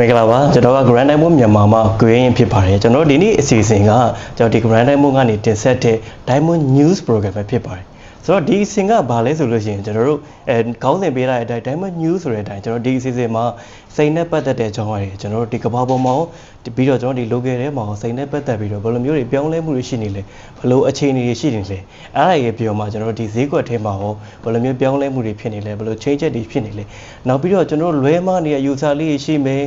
မင်္ဂလာပါကျွန်တော်က Grand Diamond မြန်မာမှာကိုရင်းဖြစ်ပါတယ်ကျွန်တော်တို့ဒီနေ့အစီအစဉ်ကကျွန်တော်ဒီ Grand Diamond ကနေတင်ဆက်တဲ့ Diamond News Program ပဲဖြစ်ပါတယ် ဆိုတော့ဒီအစီအစဉ်ကဘာလဲဆိုလို့ရှိရင်ကျွန်တော်တို့အဲခေါင်းစဉ်ပေးလိုက်တဲ့အတိုင်း Diamond News ဆိုတဲ့အတိုင်းကျွန်တော်ဒီအစီအစဉ်မှာစိန်နဲ့ပတ်သက်တဲ့အကြောင်းအရာတွေကျွန်တော်တို့ဒီကမ္ဘာပေါ်မှာပြီးတော့ကျွန်တော်ဒီ local ထဲမှာစိန်နဲ့ပတ်သက်ပြီးတော့ဘယ်လိုမျိုးတွေပြောင်းလဲမှုတွေရှိနေလဲဘယ်လိုအခြေအနေတွေရှိနေလဲအဲ့ဒါကြီးပြောမှကျွန်တော်တို့ဒီဈေးကွက်ထဲမှာဟောဘယ်လိုမျိုးပြောင်းလဲမှုတွေဖြစ်နေလဲဘယ်လို change တွေဖြစ်နေလဲနောက်ပြီးတော့ကျွန်တော်တို့လွဲမနေတဲ့ user လေးတွေရှိမယ်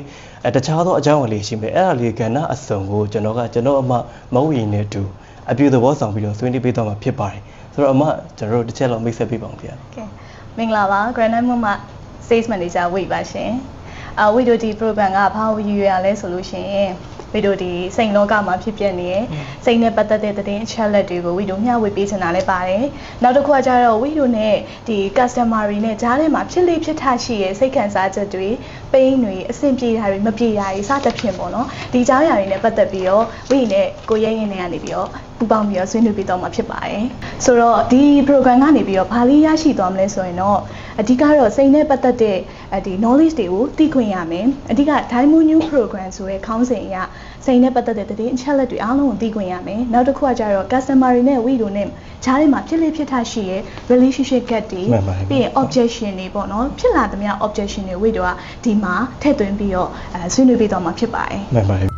အဲတခြားသောအကြောင်းအရာလေးရှိမယ်အဲ့ဒါလေးကဏ္ဍအစုံကိုကျွန်တော်ကကျွန်တော်အမမဟုတ်ရင်နဲ့အတူအပြည့်သဘောဆောင်ပြီးတော့ဆွေးနွေးပေးသွားမှာဖြစ်ပါတယ် ဆိုတော့အမကျွန်တော်တို့တစ်ချက်လောက်မိတ်ဆက်ပေးပါအောင်ခင်ဗျာကဲမင်္ဂလာပါ Grand Diamond မှာ Sales Manager ဝိပါရှင်အာဝိတို့ဒီ program ကဘာကိုရည်ရွယ်ရလဲဆိုလို့ရှိရင်ဝိတို့ဒီစိန်လောကမှာဖြစ်ပျက်နေတဲ့စိန်နဲ့ပတ်သက်တဲ့သတင်းအချက်အလက်တွေကိုဝိတို့မျှဝေပေးချင်တာလည်းပါတယ်နောက်တစ်ခုကကျတော့ဝိတို့နဲ့ဒီ customer တွေနဲ့ကြားထဲမှာဖြစ်လေဖြစ်ထရှိရဲ့စိတ်ခံစားချက်တွေ ပိန်းတွေအဆင်ပြေတာတွေမပြေတာတွေစသဖြင့်ပေါ့နော်ဒီကြားရာတွေနဲ့ပတ်သက်ပြီးတော့ဝိနဲ့ကိုရဲရင်တွေကနေပြီးတော့ပူပေါင်းပြီးတော့ဆွေးနွေးပေးတော့မှာဖြစ်ပါတယ်ဆိုတော့ဒီ program ကနေပြီးတော့ဘာလေးရရှိသွားမလဲဆိုရင်တော့အဓိကတော့စိတ်နဲ့ပတ်သက်တဲ့အဲဒီ knowledge တွေကိုသိခွင့်ရမယ်အဓိက Diamond New Program ဆိုတဲ့ခေါင်းစဉ်အရစိတ်နဲ့ပတ်သက်တဲ့သတင်းအချက်အလက်တွေအားလုံးကိုသိခွင့်ရမယ်နောက်တစ်ခုကကျတော့ customer တွေနဲ့ we တို့နဲ့ဂျားထဲမှာဖြစ်လေဖြစ်ထရှိရဲ့ relationship gap တွေမှန်ပါတယ်ပြီးရင် objection တွေပေါ့နော်ဖြစ်လာသမျှ objection တွေ we တို့ကဒီမှာထည့်သွင်းပြီးတော့အဲဆွေးနွေးပေးသွားမှာဖြစ်ပါတယ်မှန်ပါတယ်